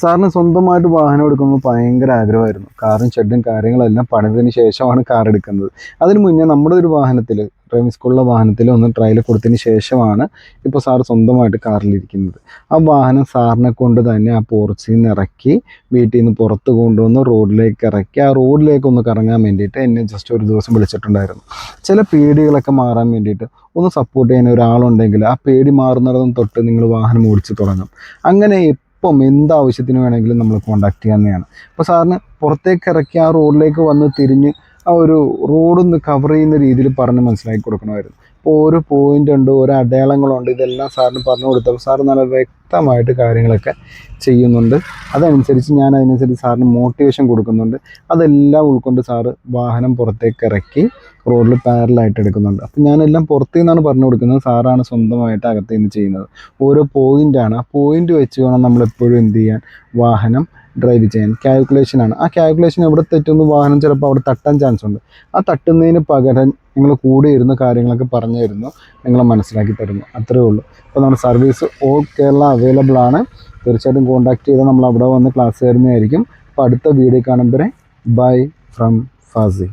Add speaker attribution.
Speaker 1: സാറിന് സ്വന്തമായിട്ട് വാഹനം എടുക്കുമ്പോൾ ഭയങ്കര ആഗ്രഹമായിരുന്നു. കാറും ഷെഡും കാര്യങ്ങളെല്ലാം പണിതിന് ശേഷമാണ് കാർ എടുക്കുന്നത്. അതിന് മുന്നേ നമ്മുടെ ഒരു വാഹനത്തിൽ ഡ്രൈവിംഗ് സ്കൂളിലെ വാഹനത്തിൽ ഒന്ന് ട്രയൽ കൊടുത്തതിന് ശേഷമാണ് ഇപ്പോൾ സാർ സ്വന്തമായിട്ട് കാറിലിരിക്കുന്നത് ആ വാഹനം സാറിനെ കൊണ്ട് തന്നെ ആ പോർച്ചിൽ നിന്ന് ഇറക്കി വീട്ടിൽ നിന്ന് പുറത്ത് കൊണ്ടുവന്ന് റോഡിലേക്ക് ഇറക്കി ആ റോഡിലേക്ക് ഒന്ന് കറങ്ങാൻ വേണ്ടിയിട്ട് എന്നെ ജസ്റ്റ് ഒരു ദിവസം വിളിച്ചിട്ടുണ്ടായിരുന്നു. ചില പേടികളൊക്കെ മാറാൻ വേണ്ടിയിട്ട് ഒന്ന് സപ്പോർട്ട് ചെയ്യാൻ ഒരാളുണ്ടെങ്കിൽ ആ പേടി മാറുന്നിടത്തും തൊട്ട് നിങ്ങൾ വാഹനം ഓടിച്ച് തുടങ്ങും. അങ്ങനെ എപ്പം എന്ത് ആവശ്യത്തിന് വേണമെങ്കിലും നമ്മൾ കോൺടാക്ട് ചെയ്യാവുന്നതാണ്. അപ്പോൾ സാറിന് പുറത്തേക്ക് ഇറക്കി ആ റോഡിലേക്ക് വന്ന് തിരിഞ്ഞ് ആ ഒരു റോഡൊന്ന് കവർ ചെയ്യുന്ന രീതിയിൽ പറഞ്ഞ് മനസ്സിലാക്കി കൊടുക്കണമായിരുന്നു. ഓരോ പോയിന്റ് ഉണ്ട് ഓരോ അടയാളങ്ങളുണ്ട് ഇതെല്ലാം സാറിന് പറഞ്ഞു കൊടുത്തപ്പോൾ സാർ നല്ല വ്യക്തമായിട്ട് കാര്യങ്ങളൊക്കെ ചെയ്യുന്നുണ്ട്. അതനുസരിച്ച് ഞാൻ അതിനനുസരിച്ച് സാറിന് മോട്ടിവേഷൻ കൊടുക്കുന്നുണ്ട്. അതെല്ലാം ഉൾക്കൊണ്ട് സാറ് വാഹനം പുറത്തേക്ക് ഇറക്കി റോഡിൽ പാരലായിട്ട് എടുക്കുന്നുണ്ട്. അപ്പം ഞാനെല്ലാം പുറത്തു നിന്നാണ് പറഞ്ഞു കൊടുക്കുന്നത്. സാറാണ് സ്വന്തമായിട്ട് അകത്ത് നിന്ന് ചെയ്യുന്നത്. ഓരോ പോയിന്റാണ് ആ പോയിന്റ് വെച്ച് വേണം നമ്മളെപ്പോഴും എന്ത് ചെയ്യാൻ? വാഹനം ഡ്രൈവ് ചെയ്യാൻ. കാൽക്കുലേഷനാണ് ആ കാൽക്കുലേഷൻ എവിടെ തെറ്റുന്നു? വാഹനം ചിലപ്പോൾ അവിടെ തട്ടാൻ ചാൻസ് ഉണ്ട്. ആ തട്ടുന്നതിന് പകരം നിങ്ങൾ കൂടെ ഇരുന്ന് കാര്യങ്ങളൊക്കെ പറഞ്ഞു തരുന്നു നിങ്ങൾ മനസ്സിലാക്കി തരുന്നു. അത്രേ ഉള്ളൂ. അപ്പോൾ നമ്മുടെ സർവീസ് ഓൾ കേരള അവൈലബിൾ ആണ്. തീർച്ചയായിട്ടും കോൺടാക്ട് ചെയ്താൽ നമ്മൾ അവിടെ വന്ന് ക്ലാസ് തരുന്നതായിരിക്കും അപ്പോൾ അടുത്ത വീഡിയോ കാണുമ്പോൾ ബൈ ഫ്രം ഫാസി